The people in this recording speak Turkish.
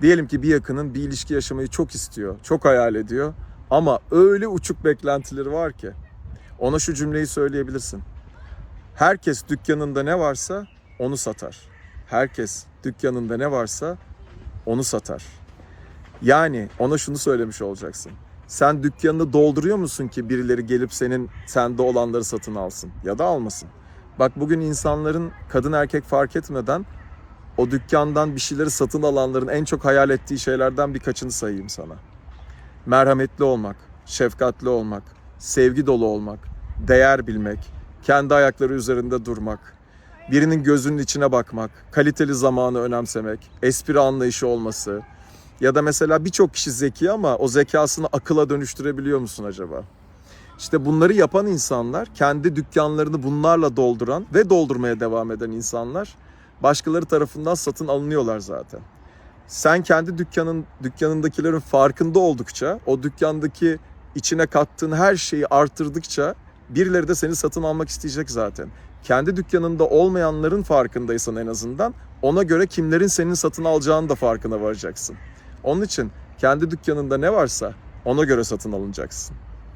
Diyelim ki bir yakının bir ilişki yaşamayı çok istiyor, çok hayal ediyor ama öyle uçuk beklentileri var ki ona şu cümleyi söyleyebilirsin. Herkes dükkanında ne varsa onu satar. Herkes dükkanında ne varsa onu satar. Yani ona şunu söylemiş olacaksın. Sen dükkanını dolduruyor musun ki birileri gelip senin sende olanları satın alsın ya da almasın? Bak bugün insanların kadın erkek fark etmeden o dükkandan bir şeyleri satın alanların en çok hayal ettiği şeylerden birkaçını sayayım sana. Merhametli olmak, şefkatli olmak, sevgi dolu olmak, değer bilmek, kendi ayakları üzerinde durmak, birinin gözünün içine bakmak, kaliteli zamanı önemsemek, espri anlayışı olması ya da mesela birçok kişi zeki ama o zekasını akıla dönüştürebiliyor musun acaba? İşte bunları yapan insanlar, kendi dükkanlarını bunlarla dolduran ve doldurmaya devam eden insanlar başkaları tarafından satın alınıyorlar zaten. Sen kendi dükkanın dükkanındakilerin farkında oldukça, o dükkandaki içine kattığın her şeyi artırdıkça birileri de seni satın almak isteyecek zaten. Kendi dükkanında olmayanların farkındaysan en azından ona göre kimlerin senin satın alacağını da farkına varacaksın. Onun için kendi dükkanında ne varsa ona göre satın alınacaksın.